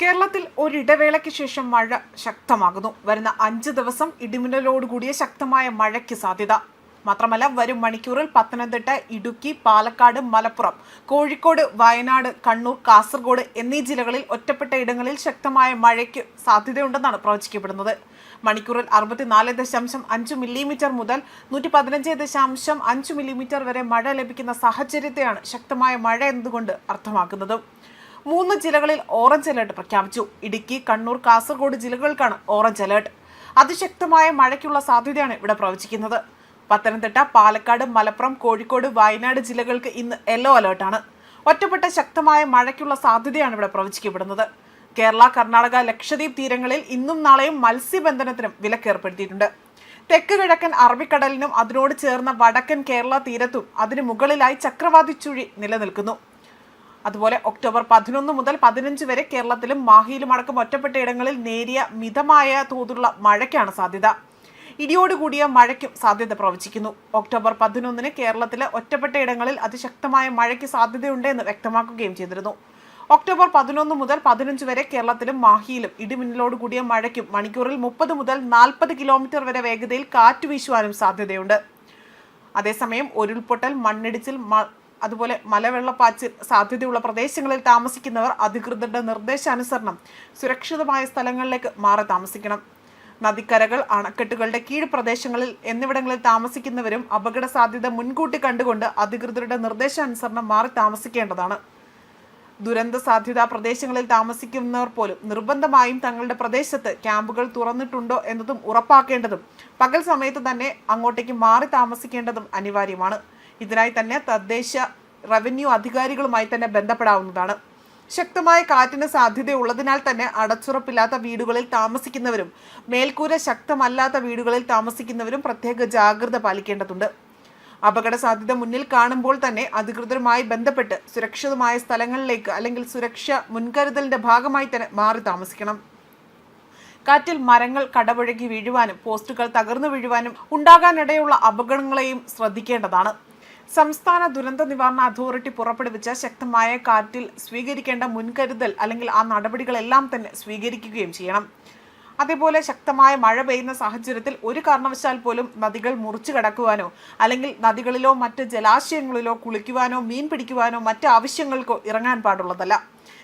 കേരളത്തിൽ ഒരിടവേളയ്ക്ക് ശേഷം മഴ ശക്തമാകുന്നു. വരുന്ന അഞ്ച് ദിവസം ഇടിമിന്നലോടുകൂടിയ ശക്തമായ മഴയ്ക്ക് സാധ്യത. മാത്രമല്ല വരും മണിക്കൂറിൽ പത്തനംതിട്ട ഇടുക്കി പാലക്കാട് മലപ്പുറം കോഴിക്കോട് വയനാട് കണ്ണൂർ കാസർഗോഡ് എന്നീ ജില്ലകളിൽ ഒറ്റപ്പെട്ട ഇടങ്ങളിൽ ശക്തമായ മഴയ്ക്ക് സാധ്യതയുണ്ടെന്നാണ് പ്രവചിക്കപ്പെടുന്നത്. മണിക്കൂറിൽ അറുപത്തിനാല് ദശാംശം അഞ്ച് മില്ലിമീറ്റർ മുതൽ നൂറ്റി പതിനഞ്ച് ദശാംശം അഞ്ച് മില്ലിമീറ്റർ വരെ മഴ ലഭിക്കുന്ന സാഹചര്യത്തെയാണ് ശക്തമായ മഴ എന്നതുകൊണ്ട് അർത്ഥമാക്കുന്നത്. മൂന്ന് ജില്ലകളിൽ ഓറഞ്ച് അലേർട്ട് പ്രഖ്യാപിച്ചു. ഇടുക്കി കണ്ണൂർ കാസർഗോഡ് ജില്ലകൾക്കാണ് ഓറഞ്ച് അലേർട്ട്. അതിശക്തമായ മഴയ്ക്കുള്ള സാധ്യതയാണ് ഇവിടെ പ്രവചിക്കുന്നത്. പത്തനംതിട്ട പാലക്കാട് മലപ്പുറം കോഴിക്കോട് വയനാട് ജില്ലകൾക്ക് ഇന്ന് യെല്ലോ അലേർട്ടാണ്. ഒറ്റപ്പെട്ട ശക്തമായ മഴയ്ക്കുള്ള സാധ്യതയാണ് ഇവിടെ പ്രവചിക്കപ്പെടുന്നത്. കേരള കർണാടക ലക്ഷദ്വീപ് തീരങ്ങളിൽ ഇന്നും നാളെയും മത്സ്യബന്ധനത്തിനും വിലക്കേർപ്പെടുത്തിയിട്ടുണ്ട്. തെക്ക് കിഴക്കൻ അറബിക്കടലിനും അതിനോട് ചേർന്ന വടക്കൻ കേരള തീരത്തും അതിനു മുകളിലായി ചക്രവാതി ചുഴി നിലനിൽക്കുന്നു. അതുപോലെ ഒക്ടോബർ പതിനൊന്ന് മുതൽ പതിനഞ്ച് വരെ കേരളത്തിലും മാഹിയിലും അടക്കം ഒറ്റപ്പെട്ട ഇടങ്ങളിൽ നേരിയ മിതമായ തോതിലുള്ള മഴയ്ക്കാണ് സാധ്യത. ഇടിയോടുകൂടിയ മഴയ്ക്കും സാധ്യത പ്രവചിക്കുന്നു. ഒക്ടോബർ പതിനൊന്നിന് കേരളത്തിലെ ഒറ്റപ്പെട്ട ഇടങ്ങളിൽ അതിശക്തമായ മഴയ്ക്ക് സാധ്യതയുണ്ട് എന്ന് വ്യക്തമാക്കുകയും ചെയ്തിരുന്നു. ഒക്ടോബർ പതിനൊന്ന് മുതൽ പതിനഞ്ച് വരെ കേരളത്തിലും മാഹിയിലും ഇടിമിന്നലോട് കൂടിയ മഴയ്ക്കും മണിക്കൂറിൽ മുപ്പത് മുതൽ നാൽപ്പത് കിലോമീറ്റർ വരെ വേഗതയിൽ കാറ്റ് വീശുവാനും സാധ്യതയുണ്ട്. അതേസമയം ഉരുൾപൊട്ടൽ മണ്ണിടിച്ചിൽ അതുപോലെ മലവെള്ളപ്പാച്ചിൽ സാധ്യതയുള്ള പ്രദേശങ്ങളിൽ താമസിക്കുന്നവർ അധികൃതരുടെ നിർദ്ദേശാനുസരണം സുരക്ഷിതമായ സ്ഥലങ്ങളിലേക്ക് മാറി താമസിക്കണം. നദിക്കരകൾ അണക്കെട്ടുകളുടെ കീഴ് പ്രദേശങ്ങളിൽ എന്നിവിടങ്ങളിൽ താമസിക്കുന്നവരും അപകട സാധ്യത മുൻകൂട്ടി കണ്ടുകൊണ്ട് അധികൃതരുടെ നിർദ്ദേശാനുസരണം മാറി താമസിക്കേണ്ടതാണ്. ദുരന്ത സാധ്യതാ പ്രദേശങ്ങളിൽ താമസിക്കുന്നവർ പോലും നിർബന്ധമായും തങ്ങളുടെ പ്രദേശത്ത് ക്യാമ്പുകൾ തുറന്നിട്ടുണ്ടോ എന്നതും ഉറപ്പാക്കേണ്ടതും പകൽ സമയത്ത് തന്നെ അങ്ങോട്ടേക്ക് മാറി താമസിക്കേണ്ടതും അനിവാര്യമാണ്. ഇതിനായി തന്നെ തദ്ദേശ റവന്യൂ അധികാരികളുമായി തന്നെ ബന്ധപ്പെടാവുന്നതാണ്. ശക്തമായ കാറ്റിന് സാധ്യതയുള്ളതിനാൽ തന്നെ അടച്ചുറപ്പില്ലാത്ത വീടുകളിൽ താമസിക്കുന്നവരും മേൽക്കൂര ശക്തമല്ലാത്ത വീടുകളിൽ താമസിക്കുന്നവരും പ്രത്യേക ജാഗ്രത പാലിക്കേണ്ടതുണ്ട്. അപകട സാധ്യത മുന്നിൽ കാണുമ്പോൾ തന്നെ അധികൃതരുമായി ബന്ധപ്പെട്ട് സുരക്ഷിതമായ സ്ഥലങ്ങളിലേക്ക് അല്ലെങ്കിൽ സുരക്ഷ മുൻകരുതലിന്റെ ഭാഗമായി തന്നെ മാറി താമസിക്കണം. കാറ്റിൽ മരങ്ങൾ കടപുഴകി വീഴുവാനും പോസ്റ്റുകൾ തകർന്നു വീഴുവാനും ഉണ്ടാകാനിടയുള്ള അപകടങ്ങളെയും ശ്രദ്ധിക്കേണ്ടതാണ്. സംസ്ഥാന ദുരന്ത നിവാരണ അതോറിറ്റി പുറപ്പെടുവിച്ച ശക്തമായ കാറ്റിൽ സ്വീകരിക്കേണ്ട മുൻകരുതൽ അല്ലെങ്കിൽ ആ നടപടികളെല്ലാം തന്നെ സ്വീകരിക്കുകയും ചെയ്യണം. അതേപോലെ ശക്തമായ മഴ പെയ്യുന്ന സാഹചര്യത്തിൽ ഒരു കാരണവശാൽ പോലും നദികൾ മുറിച്ചു കടക്കുവാനോ അല്ലെങ്കിൽ നദികളിലോ മറ്റ് ജലാശയങ്ങളിലോ കുളിക്കുവാനോ മീൻ പിടിക്കുവാനോ മറ്റ് ആവശ്യങ്ങൾക്കോ ഇറങ്ങാൻ പാടുള്ളതല്ല.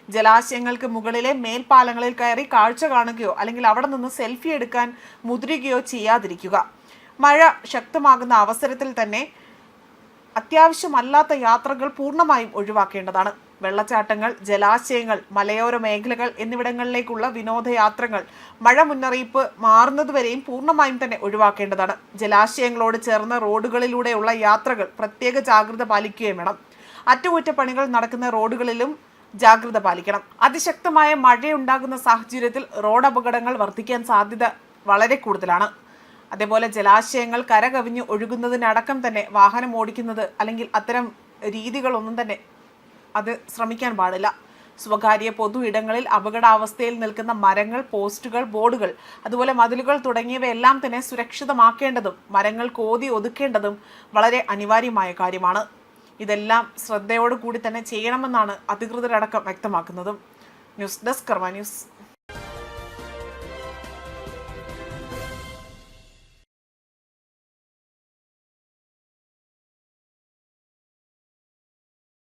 ജലാശയങ്ങൾക്ക് മുകളിലെ മേൽപ്പാലങ്ങളിൽ കയറി കാഴ്ച കാണുകയോ അല്ലെങ്കിൽ അവിടെ നിന്ന് സെൽഫി എടുക്കാൻ മുതിരുകയോ ചെയ്യാതിരിക്കുക. മഴ ശക്തമാകുന്ന അവസരത്തിൽ തന്നെ അത്യാവശ്യമല്ലാത്ത യാത്രകൾ പൂർണമായും ഒഴിവാക്കേണ്ടതാണ്. വെള്ളച്ചാട്ടങ്ങൾ ജലാശയങ്ങൾ മലയോര മേഖലകൾ എന്നിവിടങ്ങളിലേക്കുള്ള വിനോദയാത്രകൾ മഴ മുന്നറിയിപ്പ് മാറുന്നതുവരെയും പൂർണമായും തന്നെ ഒഴിവാക്കേണ്ടതാണ്. ജലാശയങ്ങളോട് ചേർന്ന റോഡുകളിലൂടെയുള്ള യാത്രകൾ പ്രത്യേക ജാഗ്രത പാലിക്കുകയും വേണം. അറ്റകുറ്റപ്പണികൾ നടക്കുന്ന റോഡുകളിലും ജാഗ്രത പാലിക്കണം. അതിശക്തമായ മഴയുണ്ടാകുന്ന സാഹചര്യത്തിൽ റോഡ് അപകടങ്ങൾ വർദ്ധിക്കാൻ സാധ്യത വളരെ കൂടുതലാണ്. അതേപോലെ ജലാശയങ്ങൾ കരകവിഞ്ഞ് ഒഴുകുന്നതിനടക്കം തന്നെ വാഹനം ഓടിക്കുന്നത് അല്ലെങ്കിൽ അത്തരം രീതികളൊന്നും തന്നെ അത് ശ്രമിക്കാൻ പാടില്ല. സ്വകാര്യ പൊതു ഇടങ്ങളിൽ അപകടാവസ്ഥയിൽ നിൽക്കുന്ന മരങ്ങൾ പോസ്റ്റുകൾ ബോർഡുകൾ അതുപോലെ മതിലുകൾ തുടങ്ങിയവയെല്ലാം തന്നെ സുരക്ഷിതമാക്കേണ്ടതും മരങ്ങൾ കോതി ഒതുക്കേണ്ടതും വളരെ അനിവാര്യമായ കാര്യമാണ്. ഇതെല്ലാം ശ്രദ്ധയോടുകൂടി തന്നെ ചെയ്യണമെന്നാണ് അധികൃതരടക്കം വ്യക്തമാക്കുന്നതും. News desk Karma news.